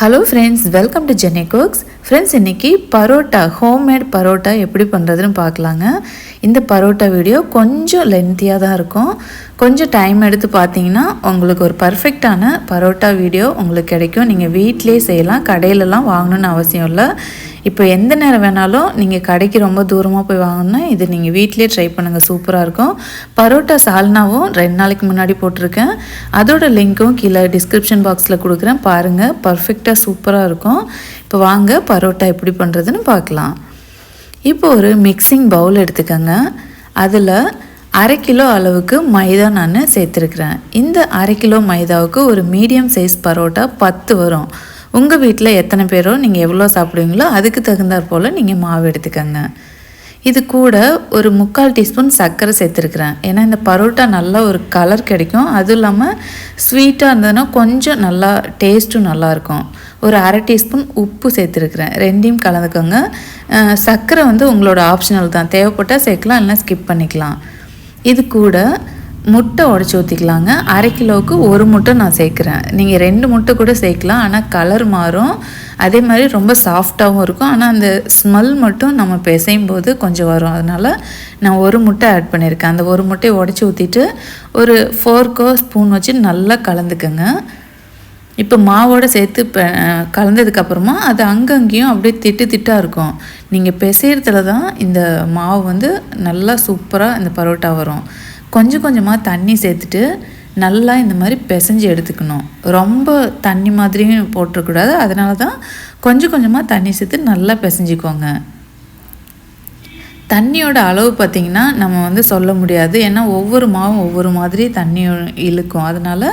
Hello friends welcome to Jeni cooks friends இன்றைக்கி parotta homemade parotta எப்படி பண்ணுறதுன்னு பார்க்கலாங்க. இந்த பரோட்டா வீடியோ கொஞ்சம் லென்த்தியாக தான் இருக்கும். கொஞ்சம் டைம் எடுத்து பார்த்தீங்கன்னா உங்களுக்கு ஒரு பர்ஃபெக்டான பரோட்டா வீடியோ உங்களுக்கு கிடைக்கும். நீங்கள் வீட்டிலே செய்யலாம் கடையிலலாம் வாங்கணுன்னு அவசியம் இல்லை. இப்போ எந்த நேரம் வேணாலும் நீங்கள் கடைக்கு ரொம்ப தூரமாக போய் வாங்கணும்னா இது நீங்கள் வீட்டிலே ட்ரை பண்ணுங்கள் சூப்பராக இருக்கும். பரோட்டா சால்னாவும் ரெண்டு நாளைக்கு முன்னாடி போட்டிருக்கேன். அதோட லிங்க்கும் கீழே டிஸ்கிரிப்ஷன் பாக்ஸில் கொடுக்குறேன். பாருங்கள் பர்ஃபெக்டாக சூப்பராக இருக்கும். இப்போ வாங்க பரோட்டா எப்படி பண்ணுறதுன்னு பார்க்கலாம். இப்போ ஒரு மிக்சிங் பவுல் எடுத்துக்கோங்க. அதில் அரை கிலோ அளவுக்கு மைதா நான் சேர்த்துருக்குறேன். இந்த அரை கிலோ மைதாவுக்கு ஒரு மீடியம் சைஸ் பரோட்டா பத்து வரும். உங்கள் வீட்டில் எத்தனை பேரோ நீங்கள் எவ்வளோ சாப்பிடுவீங்களோ அதுக்கு தகுந்தாற் போல் நீங்கள் மாவு எடுத்துக்கோங்க. இது கூட ஒரு முக்கால் டீஸ்பூன் சர்க்கரை சேர்த்துருக்குறேன். ஏன்னா இந்த பரோட்டா நல்லா ஒரு கலர் கிடைக்கும். அதுவும் இல்லாமல் ஸ்வீட்டாக இருந்ததுன்னா கொஞ்சம் நல்லா டேஸ்ட்டும் நல்லாயிருக்கும் ஒரு அரை டீஸ்பூன் உப்பு சேர்த்துருக்குறேன். ரெண்டையும் கலந்துக்கோங்க. சர்க்கரை வந்து உங்களோட ஆப்ஷனல் தான். தேவைப்பட்டால் சேர்க்கலாம் இல்லைனா ஸ்கிப் பண்ணிக்கலாம். இது கூட முட்டை உடச்சி ஊற்றிக்கலாங்க அரை கிலோவுக்கு ஒரு முட்டை நான் சேர்க்குறேன். நீங்கள் ரெண்டு முட்டை கூட சேர்க்கலாம். ஆனால் கலர் மாறும். அதே மாதிரி ரொம்ப சாஃப்டாகவும் இருக்கும். ஆனால் அந்த ஸ்மெல் மட்டும் நம்ம பிசையும் போது கொஞ்சம் வரும். அதனால் நான் ஒரு முட்டை ஆட் பண்ணியிருக்கேன். அந்த ஒரு முட்டையை உடச்சி ஊற்றிட்டு ஒரு ஃபோர்க்கோ ஸ்பூன் வச்சு நல்லா கலந்துக்கோங்க. இப்போ மாவோட சேர்த்து இப்போ கலந்ததுக்கப்புறமா அது அங்கங்கேயும் அப்படியே திட்டு திட்டாக இருக்கும். நீங்கள் பிசையறதுல தான் இந்த மாவு வந்து நல்லா சூப்பராக இந்த பரோட்டா வரும். கொஞ்சம் கொஞ்சமாக தண்ணி சேர்த்துட்டு நல்லா இந்த மாதிரி பிசைஞ்சு எடுத்துக்கணும். ரொம்ப தண்ணி மாதிரியும் போட்டுறக்கூடாது. அதனால தான் கொஞ்சம் கொஞ்சமாக தண்ணி சேர்த்து நல்லா பிசைஞ்சிக்கோங்க. தண்ணியோட அளவு பார்த்திங்கன்னா நம்ம வந்து சொல்ல முடியாது. ஏன்னா ஒவ்வொரு மாவும் ஒவ்வொரு மாதிரி தண்ணி இழுக்கும். அதனால்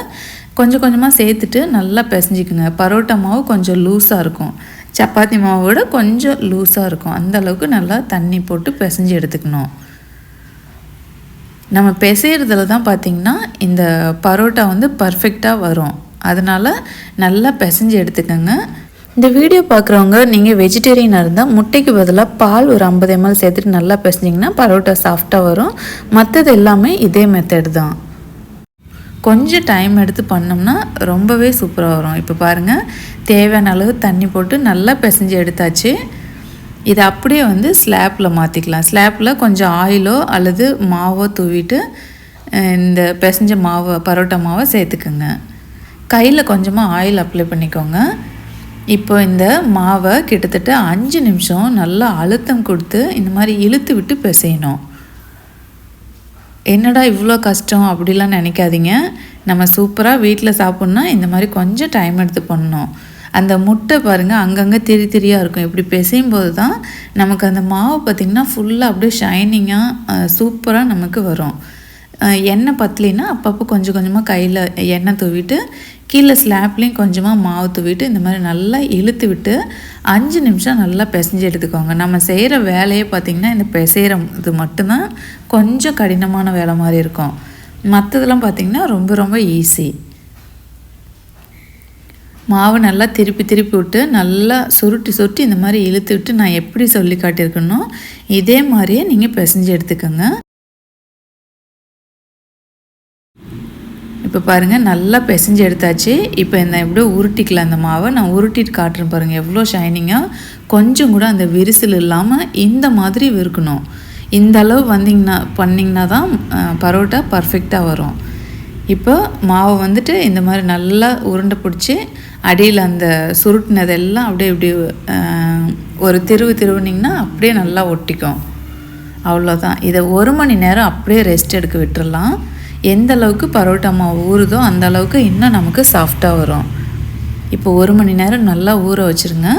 கொஞ்சம் கொஞ்சமாக சேர்த்துட்டு நல்லா பிசைஞ்சிக்குங்க. பரோட்டா மாவு கொஞ்சம் லூஸாக இருக்கும். சப்பாத்தி மாவோட கொஞ்சம் லூஸாக இருக்கும். அந்த அளவுக்கு நல்லா தண்ணி போட்டு பிசைஞ்சு எடுத்துக்கணும். நம்ம பிசைகிறதுல தான் பார்த்திங்கன்னா இந்த பரோட்டா வந்து பர்ஃபெக்டாக வரும். அதனால் நல்லா பிசைஞ்சு எடுத்துக்கோங்க. இந்த வீடியோ பார்க்குறவங்க நீங்கள் வெஜிடேரியனாக இருந்தால் முட்டைக்கு பதிலாக பால் ஒரு ஐம்பது எம்எல் சேர்த்துட்டு நல்லா பிசைஞ்சிங்கன்னா பரோட்டா சாஃப்டாக வரும். மற்றது எல்லாமே இதே மெத்தட் தான். கொஞ்சம் டைம் எடுத்து பண்ணோம்னா ரொம்பவே சூப்பராக வரும். இப்போ பாருங்கள் தேவையான அளவு தண்ணி போட்டு நல்லா பிசைஞ்சு எடுத்தாச்சு. இதை அப்படியே வந்து ஸ்லாப்பில் மாற்றிக்கலாம் ஸ்லாப்பில் கொஞ்சம் ஆயிலோ அல்லது மாவோ தூவிட்டு இந்த பிசைஞ்ச மாவை பரோட்டா மாவை சேர்த்துக்குங்க. கையில் கொஞ்சமாக ஆயில் அப்ளை பண்ணிக்கோங்க. இப்போ இந்த மாவை கிட்டத்தட்ட அஞ்சு நிமிஷம் நல்லா அழுத்தம் கொடுத்து இந்த மாதிரி இழுத்து விட்டு பிசையணும். என்னடா இவ்வளோ கஷ்டம் அப்படிலாம் நினைக்காதீங்க. நம்ம சூப்பராக வீட்டில் சாப்பிட்ணுன்னா இந்த மாதிரி கொஞ்சம் டைம் எடுத்து பண்ணணும். அந்த முட்டை பாருங்கள் அங்கங்கே திரி திரியாக இருக்கும். இப்படி பிசையும் போது தான் நமக்கு அந்த மாவு பார்த்திங்கன்னா ஃபுல்லாக அப்படியே ஷைனிங்காக சூப்பராக நமக்கு வரும். எண்ணெய் பத்தலைன்னா அப்பப்போ கொஞ்சம் கொஞ்சமாக கையில் எண்ணெய் தூவிட்டு கீழே ஸ்லாப்லேயும் கொஞ்சமாக மாவு தூவிட்டு இந்த மாதிரி நல்லா இழுத்து விட்டு அஞ்சு நிமிஷம் நல்லா பிசைஞ்சு எடுத்துக்கோங்க. நம்ம செய்கிற வேலையே பார்த்திங்கன்னா இந்த பிசைகிற இது மட்டும்தான் கொஞ்சம் கடினமான வேலை மாதிரி இருக்கும். மற்றதெல்லாம் பார்த்திங்கன்னா ரொம்ப ரொம்ப ஈஸி மாவு நல்லா திருப்பி திருப்பி விட்டு நல்லா சுருட்டி சுருட்டி இந்த மாதிரி இழுத்து விட்டு நான் எப்படி சொல்லி காட்டியிருக்கணும் இதே மாதிரியே நீங்கள் பிசைஞ்சு எடுத்துக்கோங்க. இப்போ பாருங்கள் நல்லா பிசைஞ்சு எடுத்தாச்சு. இப்போ இந்த எப்படியோ உருட்டிக்கலாம் அந்த மாவை. நான் உருட்டிட்டு காட்டுறேன் பாருங்கள் எவ்வளோ ஷைனிங்காக கொஞ்சம் கூட அந்த விரிசல் இல்லாமல் இந்த மாதிரி விற்கணும் இந்த அளவு வந்தீங்கன்னா பண்ணிங்கன்னா தான் பரோட்டா பர்ஃபெக்டாக வரும். இப்போ மாவை வந்துட்டு இந்த மாதிரி நல்லா உருண்டை பிடிச்சி அடியில் அந்த சுருட்டினதெல்லாம் அப்படியே இப்படி ஒரு திருவு திருவுனிங்கன்னா அப்படியே நல்லா ஒட்டிக்கும். அவ்வளோதான் இதை ஒரு மணி நேரம் அப்படியே ரெஸ்ட் எடுக்க விட்டுடலாம் எந்த அளவுக்கு பரோட்டா மாவு ஊறுதோ அந்த அளவுக்கு இன்னும் நமக்கு சாஃப்டாக வரும். இப்போ ஒரு மணி நேரம் நல்லா ஊற வச்சுருங்க.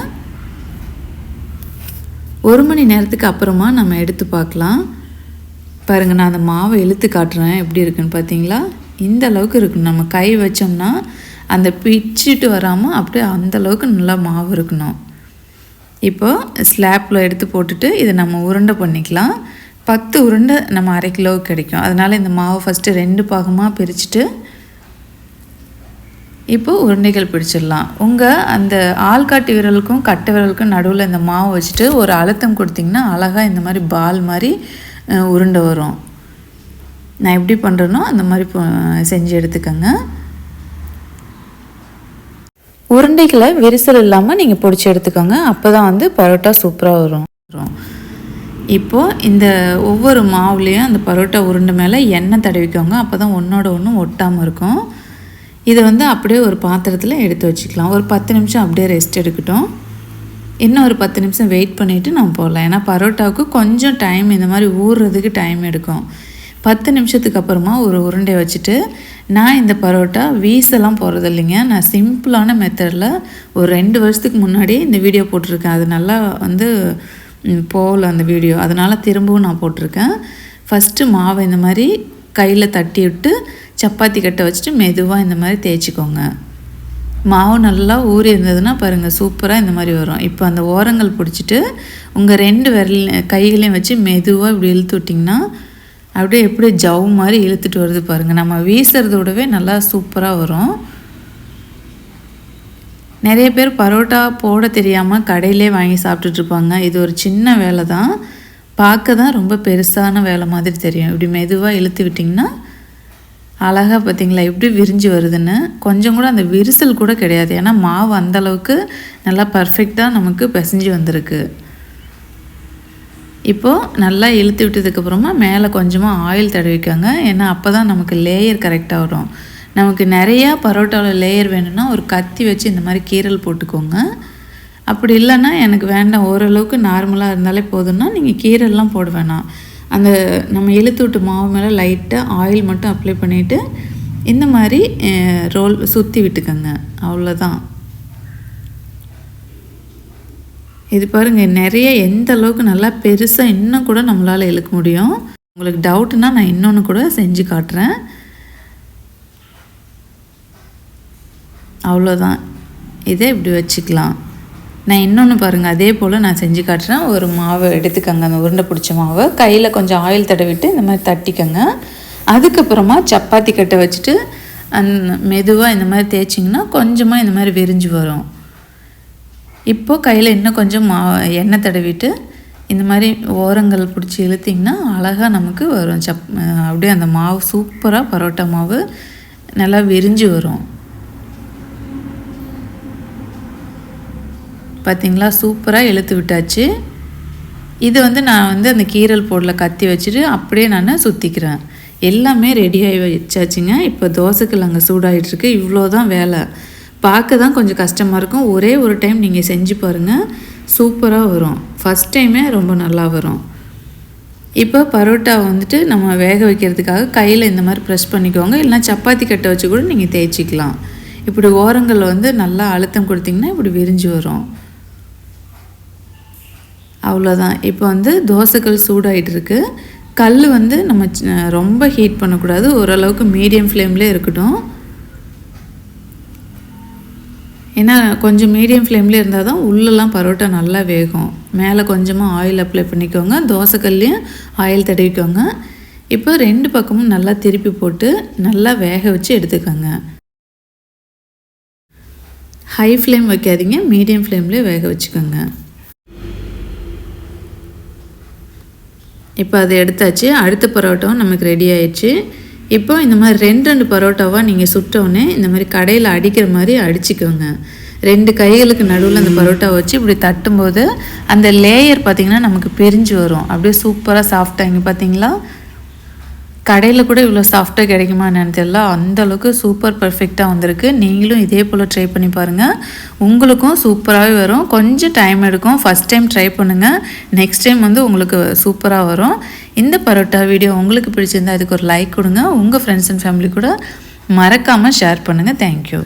ஒரு மணி நேரத்துக்கு அப்புறமா நம்ம எடுத்து பார்க்கலாம். பாருங்கள் நான் அந்த மாவை இழுத்து காட்டுறேன். எப்படி இருக்குன்னு பார்த்தீங்களா? இந்த அளவுக்கு இருக்கணும். நம்ம கை வச்சோம்னா அந்த பிச்சுட்டு வராமல் அப்படியே அந்தளவுக்கு நல்லா மாவு இருக்கணும். இப்போ ஸ்லாப்பில் எடுத்து போட்டுட்டு இதை நம்ம உருண்டை பண்ணிக்கலாம். பத்து உருண்டை நம்ம அரை கிலோவுக்கு கிடைக்கும். அதனால் இந்த மாவை ஃபஸ்ட்டு ரெண்டு பாகமாக பிரிச்சுட்டு இப்போ உருண்டைகள் பிடிச்சிடலாம். உங்கள் அந்த ஆள்காட்டி விரலுக்கும் கட்டை விரலுக்கும் நடுவில் இந்த மாவு வச்சுட்டு ஒரு அழுத்தம் கொடுத்திங்கன்னா அழகாக இந்த மாதிரி பால் மாதிரி உருண்டை வரும். நான் எப்படி பண்ணுறேனோ அந்த மாதிரி செஞ்சு எடுத்துக்கோங்க. உருண்டைகளை விரிசல் இல்லாமல் நீங்கள் பிடிச்சி எடுத்துக்கோங்க. அப்போ தான் வந்து பரோட்டா சூப்பராக வரும். இப்போது இந்த ஒவ்வொரு மாவுலேயும் அந்த பரோட்டா உருண்டை மேலே எண்ணெய் தடவிக்கோங்க. அப்போ தான் ஒன்றோட ஒன்று ஒட்டாமல் இருக்கும். இதை வந்து அப்படியே ஒரு பாத்திரத்தில் எடுத்து வச்சுக்கலாம். ஒரு பத்து நிமிஷம் அப்படியே ரெஸ்ட் எடுக்கட்டும். இன்னும் ஒரு பத்து நிமிஷம் வெயிட் பண்ணிவிட்டு நம்ம போடலாம் ஏன்னா பரோட்டாவுக்கு கொஞ்சம் டைம் இந்த மாதிரி ஊறுறதுக்கு டைம் எடுக்கும். பத்து நிமிஷத்துக்கு அப்புறமா ஒரு உருண்டை வச்சுட்டு நான் இந்த பரோட்டா வீசெல்லாம் போகிறது இல்லைங்க. நான் சிம்பிளான மெத்தடில் ஒரு ரெண்டு வருஷத்துக்கு முன்னாடி இந்த வீடியோ போட்டிருக்கேன். அது நல்லா வந்து போகல அந்த வீடியோ அதனால் திரும்பவும் நான் போட்டிருக்கேன். ஃபஸ்ட்டு மாவை இந்த மாதிரி கையில் தட்டி விட்டு சப்பாத்தி கட்டை வச்சுட்டு மெதுவாக இந்த மாதிரி தேய்ச்சிக்கோங்க. மாவு நல்லா ஊறி இருந்ததுன்னா பாருங்கள் சூப்பராக இந்த மாதிரி வரும். இப்போ அந்த ஓரங்கள் பிடிச்சிட்டு உங்கள் ரெண்டு விரல் கைகளையும் வச்சு மெதுவாக இப்படி இழுத்து விட்டிங்கன்னா அப்படியே எப்படி ஜவ் மாதிரி இழுத்துட்டு வருது பாருங்கள் நம்ம வீசுறதோடவே நல்லா சூப்பராக வரும். நிறைய பேர் பரோட்டா போட தெரியாமல் கடையிலே வாங்கி சாப்பிட்டுட்ருப்பாங்க இது ஒரு சின்ன வேலை தான். பார்க்க தான் ரொம்ப பெருசான வேலை மாதிரி தெரியும். இப்படி மெதுவாக இழுத்து விட்டிங்கன்னா அழகாக பார்த்திங்களா? எப்படி விரிஞ்சு வருதுன்னு. கொஞ்சம் கூட அந்த விரிசல் கூட கிடையாது. ஏன்னா மாவு அந்தளவுக்கு நல்லா பர்ஃபெக்டாக நமக்கு பிசைஞ்சு வந்திருக்கு. இப்போது நல்லா இழுத்து விட்டதுக்கப்புறமா மேலே கொஞ்சமாக ஆயில் தடவிக்காங்க. ஏன்னா அப்போ தான் நமக்கு லேயர் கரெக்டாக வரும் நமக்கு நிறையா பரோட்டாவில் லேயர் வேணும்னா ஒரு கத்தி வச்சு இந்த மாதிரி கீரல் போட்டுக்கோங்க. அப்படி இல்லைன்னா எனக்கு வேண்டாம் ஓரளவுக்கு நார்மலாக இருந்தாலே போதும்னா நீங்கள் கீரல்லாம் போட வேணாம். அந்த நம்ம இழுத்து விட்டு மாவு மேலே லைட்டாக ஆயில் மட்டும் அப்ளை பண்ணிவிட்டு இந்த மாதிரி ரோல் சுற்றி விட்டுக்கோங்க. அவ்வளோதான் இது பாருங்கள் நிறைய எந்த அளவுக்கு நல்லா பெருசாக இன்னும் கூட நம்மளால் இழுக்க முடியும். உங்களுக்கு டவுட்னா நான் இன்னொன்று கூட செஞ்சு காட்டுறேன். அவ்வளோதான். இதை இப்படி வச்சுக்கலாம். நான் இன்னொன்று பாருங்கள் அதே போல் நான் செஞ்சு காட்டுறேன். ஒரு மாவை எடுத்துக்கோங்க அந்த உருண்டை பிடிச்ச மாவை. கையில் கொஞ்சம் ஆயில் தடவிட்டு இந்த மாதிரி தட்டிக்கோங்க. அதுக்கப்புறமா சப்பாத்தி கட்டை வச்சுட்டு அந் மெதுவாக இந்த மாதிரி தேய்ச்சிங்கன்னா கொஞ்சமாக இந்த மாதிரி விரிஞ்சு வரும். இப்போது கையில் இன்னும் கொஞ்சம் மா எண்ணெய் தடவிட்டு இந்த மாதிரி ஓரங்கள் பிடிச்சி இழுத்திங்கன்னா அழகாக நமக்கு வரும். சப் அப்படியே அந்த மாவு சூப்பராக பரோட்டா மாவு நல்லா விரிஞ்சு வரும். பார்த்திங்களா சூப்பராக இழுத்து விட்டாச்சு. இது வந்து நான் வந்து அந்த கீரல் போடல கத்தி வச்சுட்டு அப்படியே நான் சுற்றிக்கிறேன் எல்லாமே ரெடியாகி வச்சாச்சுங்க. இப்போ தோசைக்கல் அங்கே சூடாகிட்டுருக்கு இவ்வளோ தான் வேலை. பார்க்க தான் கொஞ்சம் கஷ்டமாக இருக்கும். ஒரே ஒரு டைம் நீங்கள் செஞ்சு பாருங்கள் சூப்பராக வரும். ஃபஸ்ட் டைமே ரொம்ப நல்லா வரும். இப்போ பரோட்டா வந்துட்டு நம்ம வேக வைக்கிறதுக்காக கையில் இந்த மாதிரி ப்ரெஷ் பண்ணிக்கோங்க. இல்லைனா சப்பாத்தி கட்டை வச்சு கூட நீங்கள் தேய்ச்சிக்கலாம். இப்படி ஓரங்களில் வந்து நல்லா அழுத்தம் கொடுத்திங்கன்னா இப்படி விரிஞ்சு வரும். அவ்வளோதான் இப்போ வந்து தோசைக்கல் சூடாகிட்டு இருக்கு கல் வந்து நம்ம ரொம்ப ஹீட் பண்ணக்கூடாது. ஓரளவுக்கு மீடியம் ஃப்ளேம்லேயே இருக்கட்டும். ஏன்னா கொஞ்சம் மீடியம் ஃப்ளேம்லேயே இருந்தால் தான் உள்ளெல்லாம் பரோட்டா நல்லா வேகும். மேலே கொஞ்சமாக ஆயில் அப்ளை பண்ணிக்கோங்க. தோசைக்கல்லையும் ஆயில் தடவிக்கோங்க. இப்போ ரெண்டு பக்கமும் நல்லா திருப்பி போட்டு நல்லா வேக வச்சு எடுத்துக்கோங்க. ஹை ஃப்ளேம் வைக்காதீங்க. மீடியம் ஃப்ளேம்லேயே வேக வச்சுக்கோங்க. இப்போ அதை எடுத்தாச்சு. அடுத்த பரோட்டாவும் நமக்கு ரெடி ஆயிடுச்சு. இப்போ இந்த மாதிரி ரெண்டு ரெண்டு பரோட்டாவாக நீங்கள் சுட்டோன்னே இந்த மாதிரி கடையில் அடிக்கிற மாதிரி அடிச்சுக்கோங்க. ரெண்டு கைகளுக்கு நடுவில் அந்த பரோட்டா வச்சு இப்படி தட்டும்போது அந்த லேயர் பார்த்திங்கன்னா நமக்கு பிரிஞ்சு வரும். அப்படியே சூப்பராக சாஃப்டாக இங்கே பார்த்தீங்களா கடையில் கூட இவ்வளோ சாஃப்டாக கிடைக்குமா என்னன்னு தெரியல. அந்தளவுக்கு சூப்பர் பர்ஃபெக்டாக வந்திருக்கு. நீங்களும் இதே போல் ட்ரை பண்ணி பாருங்கள் உங்களுக்கும் சூப்பராகவே வரும். கொஞ்சம் டைம் எடுக்கும். ஃபஸ்ட் டைம் ட்ரை பண்ணுங்கள் நெக்ஸ்ட் டைம் வந்து உங்களுக்கு சூப்பராக வரும். இந்த பரோட்டா வீடியோ உங்களுக்கு பிடிச்சிருந்தா அதுக்கு ஒரு லைக் கொடுங்க. உங்கள் ஃப்ரெண்ட்ஸ் அண்ட் ஃபேமிலி கூட மறக்காமல் ஷேர் பண்ணுங்கள் தேங்க்யூ